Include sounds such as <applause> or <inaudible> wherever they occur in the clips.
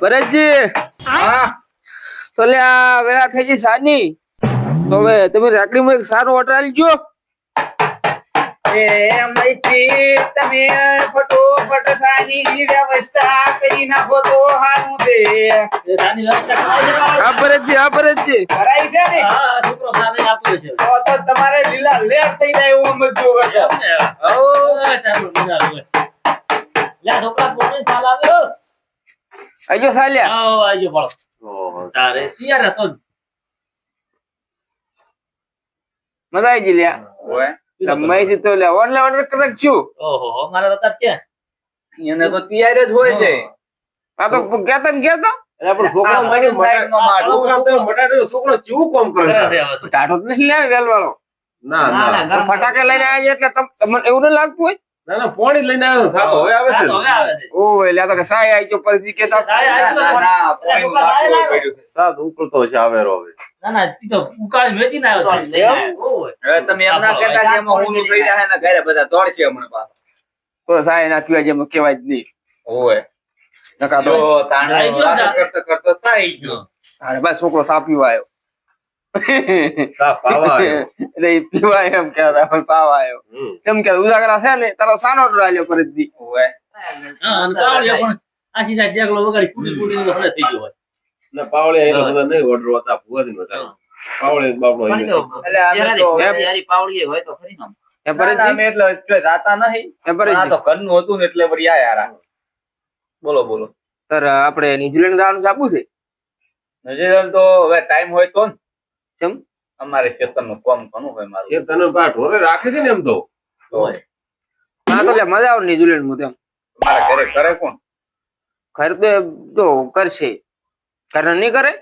ભરતજી હા. તો લે આ વેળા થઈ ગઈ સાની. તો હવે તમે રાખડીમાં એક સારો ઓર્ડર આલજો એમ નહીંથી તમે ફટોફટ સાની વ્યવસ્થા કરી નાખો તો સારું છે. હા ભરતજી હા ભરતજી. કરાઈ છે ને? તો તો તમારે લીલા લેટ થઈ જાય એવું સમજવું પડશે. આજો સાલ્યા મજા આવી લ્યા ઓય, લંબાઈ તો લે ઓનલાઈન ઓર્ડર કરી છું એને તો તૈયાર જ હોય છે આ તો કહેતા ને કહેતા એટલે પણ છોકરો મારી મારું. છોકરા તો મટાડો છોકરો કેવું કામ કરે છે? ટાટો તો નથી લાવે વેલ વાળો ના ના તો ફટાકે લઈને આવ્યા છે એટલે તમ- તમને એવું ન લાગતું હોય ના ના પોણી લઈને આવ્યો સાતો હવે આવે છે ઓય લ્યા તો કે સાય આઈ ગયો પછી કેતા ના, ના, ના, તી તો ઉકાળ વેચી ના આવ્યો. છે હવે હવે તમે એમ ના કેતા કે એમાં હું થઈ જાય ને ઘરે બધા દોડશે હમણાં પાછો. તો સાય ના પીવા જેમ કહેવાય જ નહીં. ઓય. નકા તો તાણ ગયો કરતો કરતો સાઈ ગયો. અરે બસ છોકરો સા પીવા પાવા આવ્યો <laughs> એમ કહેતા પણ પાવા આવ્યો હમ. કેમ કે ઉજાગરા છે ને તારો સાનો ઓર્ડર આલ્યો ફરીથી. હોય. ને પાવળે એટલે બધા નહીં ઓર્ડર હતા નો હતા પાવળે તો-. એ ના, ના, એટલે જાતા નહીં. એ આ તો ઘરનું હતું ને એટલે વળી આયા રા. બોલો બોલો. સર આપણે ન્યુઝીલેન્ડ જવાનું છે છે ન્યુઝીલેન્ડ તો હવે ટાઈમ હોય તો ને. કેમ? અમારે ખેતરનું કામ ઘણું હોય મારું. એ તને ઢોરે રાખે છે ને એમ તો. તો તો લે મજા આવે ન્યુઝીલેન્ડમાં તેમ મારા ઘરે કરે કોણ? ઘર તો જો કરશે. ઘર નહીં કરે?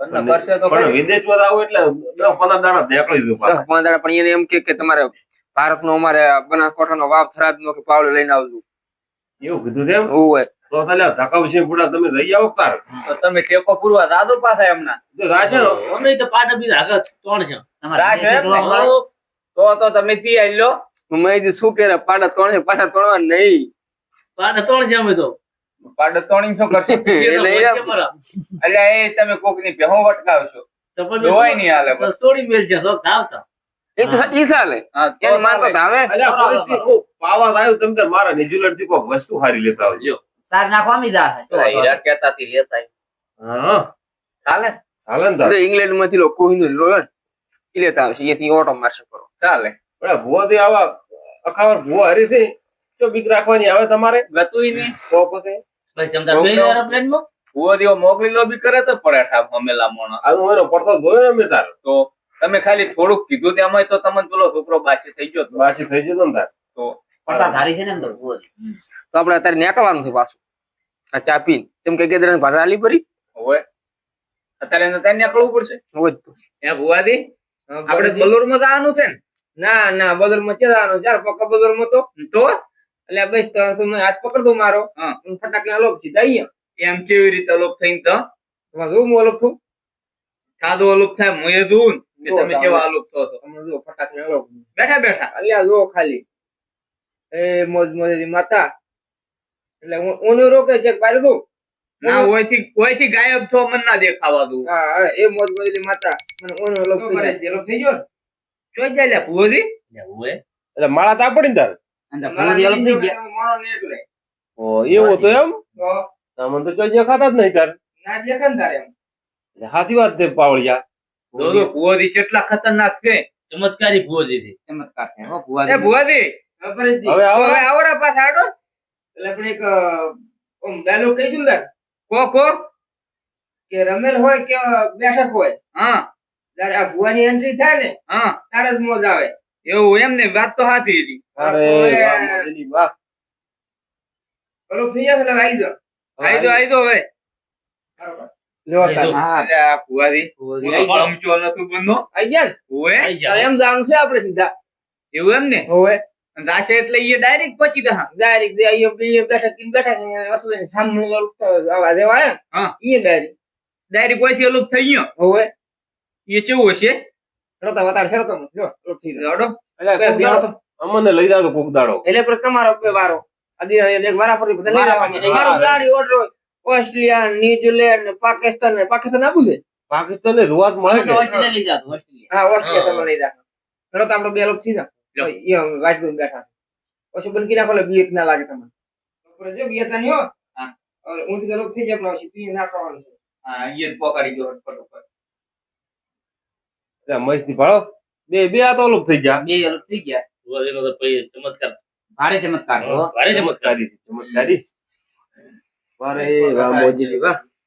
તો પણ વિદેશમાં જ એટલે દસ પંદર દાડા નીકળી જવું દસ પંદર દાડા પણ એને એમ કે કે તમારે ભારત નો અમારે બનાસકાંઠાનો વાવ ખરાબ નો કે પાવડો લઈને આવજો. એવું કીધું છે એમ? ઓય તો તાલે ધકાવશે પૂરા તમે જઈ આવો તાર. તમે ટેકો પૂરવા દાદો પાસે એમના. જો રાશે આગળ ત્રણ છે ને? તો તો તમે પી આલ્યો મેં શું કે પાડા ત્રણ છે પાડા ત્રણ નહીં. પાડો તોણી શું કરશો. એટલે એ એ તમે કોકની ભેહો વટકાવશો. જોવાય નહીં હાલે બસ. થોડી તો ચાલે હા, તો ધાવતા માં તો ચાલે. પાવા આવ્યો. તમે મારા ન્યુઝીલેન્ડથી કોક વસ્તુ હારી લેતા આવજો. પેલા હીરા કેતા તી લેતા હા. ચાલે ચાલે ને તાર. ઇંગ્લેન્ડમાંથી લોકો હિન્દુ લો ને ઈ લેતા આવશે. અહીંયાથી ઓટો મારશે કરો ચાલે. પણ દે આવા અખાવર ભૂવા હરી છે તો બીક રાખવાની આવે તમારે? ગતુંય નહીં તો પછી? ભૂવો દેવો મોકલી લો બી કરે તો પડે ઠાપ મમેલા મોણો આનું એનો પડતો જોયો ને મેં તાર? તો તમે ખાલી થોડુંક કીધું તેમાં તો તમને પેલો છોકરો બાસી થઈ ગયો. બાસી થઈ ગયો ને તાર? તો તો આપણે અત્યારે નેકવાનું છે પાછું. આ ચા પીને. તેમ કે ગેદરા ભાષા આલી પડી? હવે. અત્યારે ત્યાં નીકળવું પડશે. હોય ત્યાં ભુવાદી આપણે બલોરમાં જવાનું છે ને? ના ના બલોરમાં જવાનું ચાર પક્કા બલોરમાં તો તો? એટલે બસ તમે હાથ પકડ દો મારો. હા. ફટાકે અલોપ છી અહીંયા એમ કેવી રીતે અલોપ થઈને તો? તમારે જોવું હું અલગ છું સાદો અલોપ થાય મુએ જોઉં તમે. કેવા અલોપ થો હતો તમે જો ફટાકે અલોપ બેઠા બેઠા. અલ્યા જો ખાલી. એ મોજ માતા. એટલે હું ઊનું રોકે છે દઉં ના ઓયથી ઓયથી ગાયબ થો મન ના દેખાવા દઉં. હા એ મોજ મોજની માતા. મને ઊનું લોક થઈ ગયો ગયો ને? લે જાય લ્યા ભુવાજી એટલે માળા તા પડી તાર? તાર મારા અલગ થઈ ગયા. મોણો ને એટલે ઓ એવું તો એમ? તો? મને તો જોઈએ ખાતા જ નહીં તાર. ના દેખે તાર એમ. એટલે સાચી વાત છે પાવળિયા. જો જો ભુવાજી કેટલા ખતરનાક છે. ચમત્કારી ભુવોજી છે. ચમત્કાર છે હો એ ભુવાજી ભુવાજી ખબરજી. હવે આવો. હવે આવરા પાછા એટલે આપણે એક ડાયલોગ કહી દઉં ને કો કો કે રમેલ હોય કે બેઠક હોય. હા. ત્યારે આ ભુવાની એન્ટ્રી થાય ને? હા. તારે જ મોજ આવે. એવું એમ ને વાત તો હાથી હતી. અરે હવે વાહ, મોજેલી થઈ જશે એટલે આવી જાઓ. આવી દો આવી હવે. જાઓ. એમ જાણું છે આપણે સીધા? એવું એમ ને? હોવે. રાશે એટલે એ ડાયરેક્ટ પહોંચી દા ડાયરેક્ટ જે અહીંયા બેઠક ઈ બેઠક અહીંયા વસુલીને સામે ઓલું આવા જેવા હા. ઈ ડાયરેક્ટ ડાયરેક્ટ પછી અલુપ થઈ ગયો. હવે. એ કેવું હશે? રતા વધારે શરતો નો. જો ઓલું થઈ ગયું. એટલે અમને લઈ જાવ કોક દાડો. એટલે પર તમારો બે વારો. આદી એક વારા પરથી બધા લઈ જવાનું. મારી. ગાડી હોય. ઓસ્ટ્રેલિયા ન્યુઝીલેન્ડ પાકિસ્તાન ને પાકિસ્તાન આપું છે? પાકિસ્તાન ને રૂઆત મળે કે? ઓસ્ટ્રેલિયા લઈ જાતું, ઓસ્ટ્રેલિયા. હા ઓસ્ટ્રેલિયા તમે લઈ રાખો રતા આપણે બે લોકો થઈ લો. જાય વાંચવું બેઠા પછી બંધ કરી નાખો એટલે બીક ના લાગે તમને. બપોરે જો બે ત્રણ હો. હા. ઊંધી તો થઈ જાય પણ પછી પી ના કરવાનું છે. હા જ પોકાડી ગયો ફટોફટની ભાળો. બે બે આ તો ઓલું થઈ ગયા. બે અલગ થઈ ગયા. ભુવાજીનો તો પછી ચમત્કાર. ભારે ચમત્કાર હો. ભારે ચમત્કાર. ચમત્કારી ચમત્કારી. વારે વાહ મોજી વાહ.